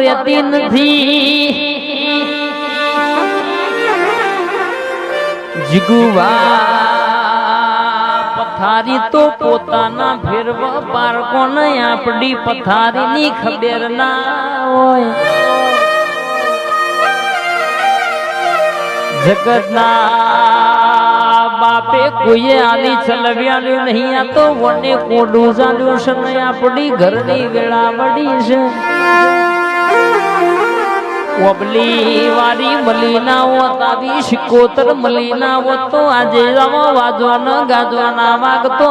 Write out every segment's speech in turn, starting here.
રહેતી નથી જીગુવા પથારી તો પોતાના ફેરવા બાળકોને આપડી પથારીની ખબર ના હોય. જગતના બાપે કોઈએ આલી ચલવ્યાલ્યું નહીં, આ તો વને કોડું ચાલ્યું છે ને આપણી વેળા વળી છે. ઓબલી વારી મલીના હોત આવી શિકોતર મલીના આજે વાજવાના, ગાજવાના વાગતો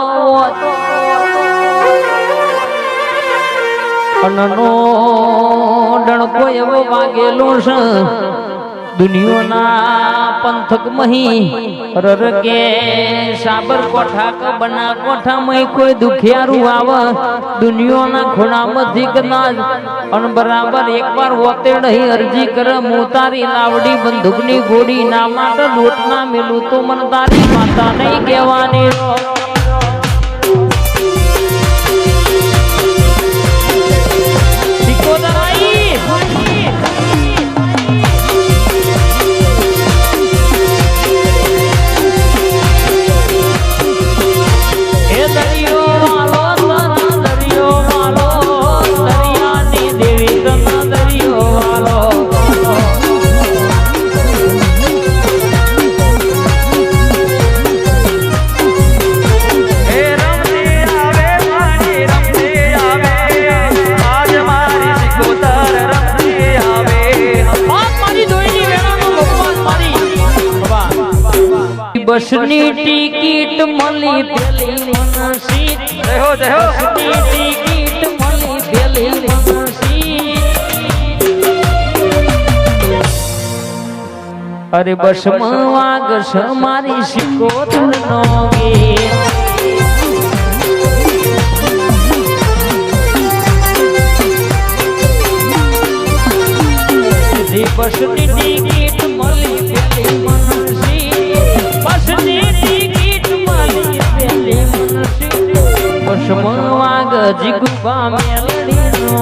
અનનો ડણકો એવો વાગેલો છે. દુનિયોના પંથક મહી રર કે સાબર કોઠા ક બના કોઠા મહી કોઈ દુખિયારું આવ દુનિયોના ખૂણામાંથી ના અન બરાબર એકવાર હોતે નહીં અરજી કર. મોતારી તારી લાવડી બંદૂકની ગોળી ના માટે લોટ ના મેલું તો મન તારી માતા નહીં કહેવાની. બસની ટિકિટ મળી પેલી મનસી જય જય બસની ટિકિટ મળી પેલી મનસી અરે બસમાં વાગશ મારી સિકોતર નો ગીત સીધી બસની જીગુબા મેલડી નો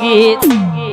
ગીત ગીત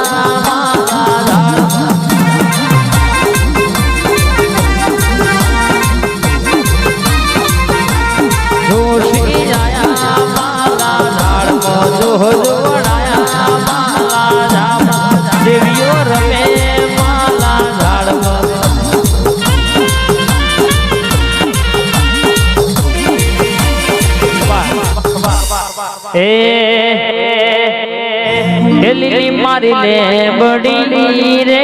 એ દિલની મારી લે બડી રે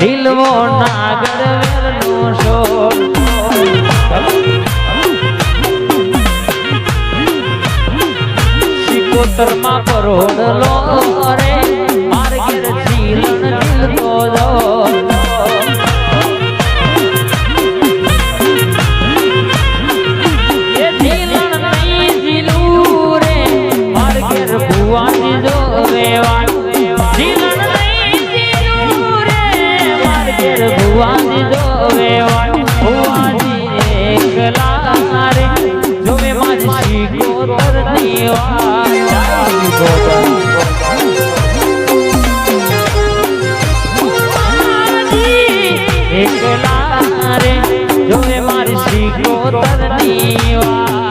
દિલવો નાગર વેરનો શોર. સિકોતરમાં પરોડલો રે એકલા રે જોવે મારી શીખોતર તરની આઈ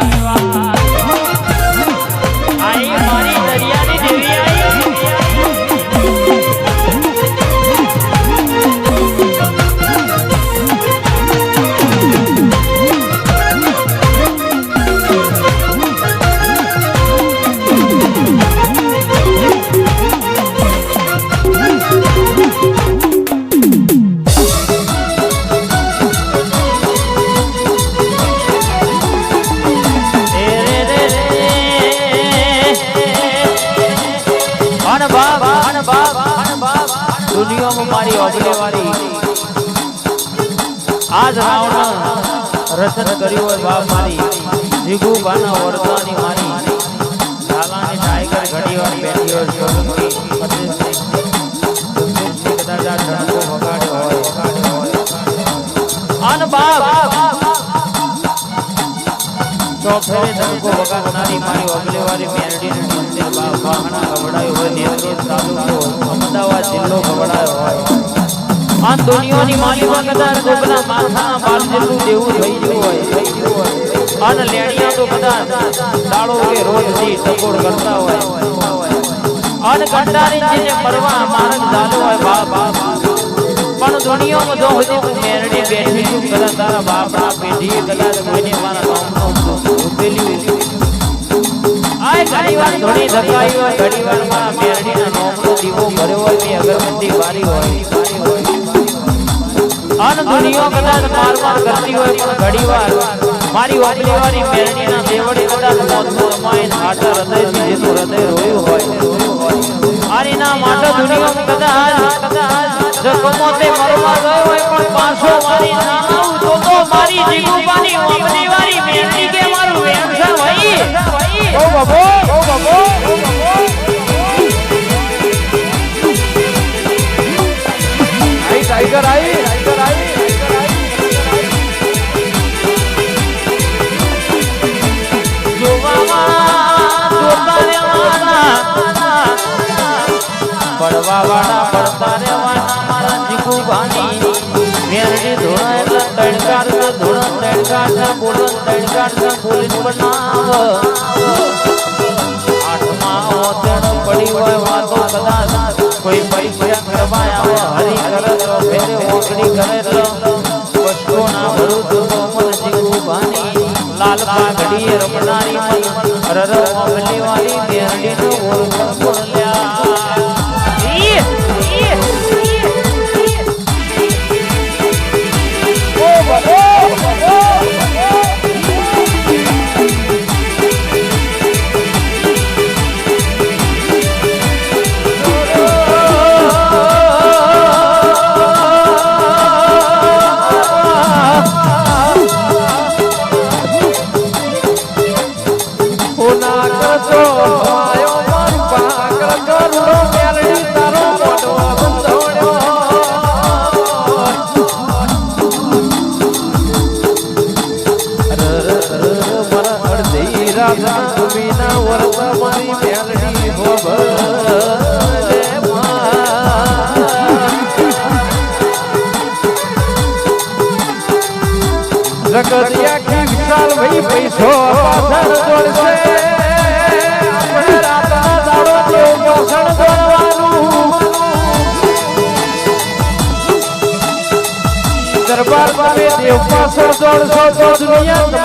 રચન કર્યું હોય બાપ મારી. જીગુ બાના વરદાની મારી. ઝાલાની ટાઈગર ઘડી વાર બેઠી હોય સ્વરૂપી અમદાવાદ જિલ્લો ગવડાયો હોય. આ દુનિયાની માલીમાં કદાચ કોકના માથાના બાલ જેટલું દેવું થઈ ગયું હોય, થઈ અને લેણિયા તો કદાચ દાડો કે રોજ દી ટકોર કરતા હોય. અને કંટાળી જેને પરવા માર્ગ ચાલુ હોય બાપ. પણ દુનિયામાં જો હજી મેરડી બેઠી છું કદાચ તારા બાપ બાપના પેઢી કદાચ કોઈને મારા નામનો ઉભેલી આય ઘણી વાર ધોણી ધકાઈ હોય ઘણી વાર મારા મેરડીના નામનો દીવો ભર્યો હોય અગરબત્તી બારી હોય. અન દુનિયો કદાચ માર માર કરતી હોય, પણ ઘણી વાર મારી ઓગલી વાળી મેરડીના દેવડી કદાચ મોતનો રમાય આટા હૃદયથી જેનું હૃદય રોયું હોય. એના માટે દુનિયો કદાચ જો કમોતે મરવા ગયો હોય, પણ પાછો મારી ના આવું તો તો મારી જીગુબાની ઓગલી વાળી મેરડી કે મારું વેણ છે ભાઈ ઓ બાબો ઓ બાબો જોવામાં જોતા રહેવાના પડવા વાળા પડતા રહેવાના મારા જીગુબાની મેરડી ધોળા એટલે તડકાર કદાચ કોઈ પૈસા કરવા આવે હરી કરે લાલ પાઘડીએ રમનારી મન રર ઓગલી વાળી મેરડી નો જગતિયા કી વિશાલ ભાઈ પૈસો પાછળ દોડશે આપણે રાતના દાડો દેવ પાછળ દોડવાનું દરબાર દેવ પાછળ દોડશો દુનિયા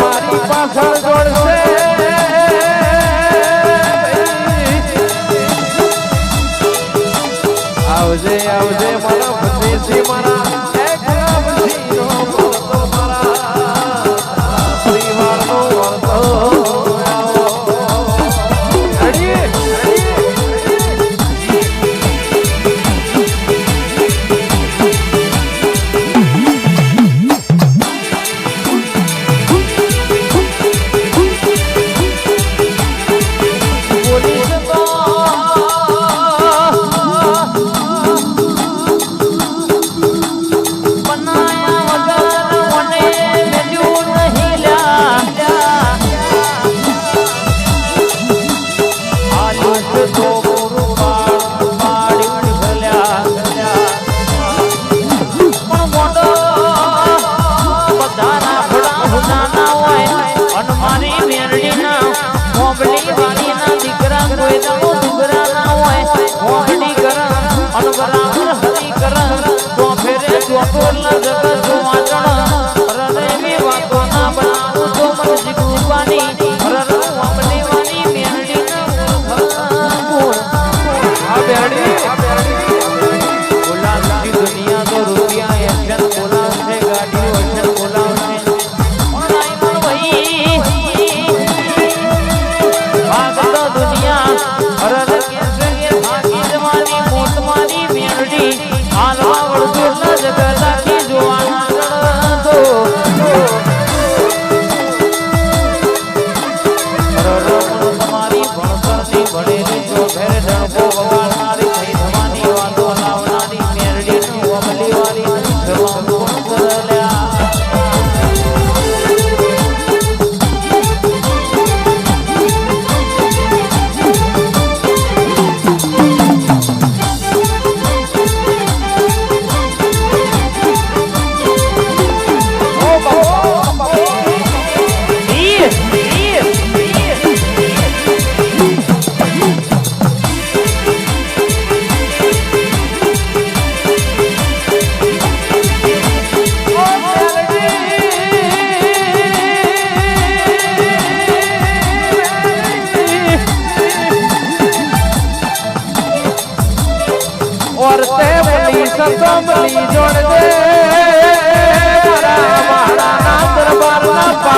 Happy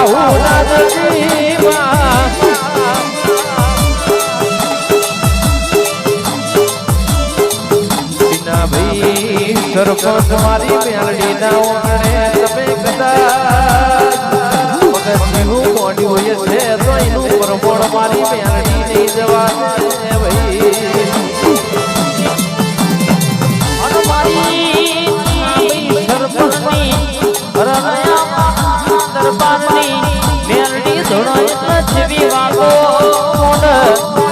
રાહુલા નદીમાં ભાઈ સરપંચ મારી મેળડી ના ઓગણે તમે મારી પાસની મેલડી ધણો પૃથ્વી વાગો.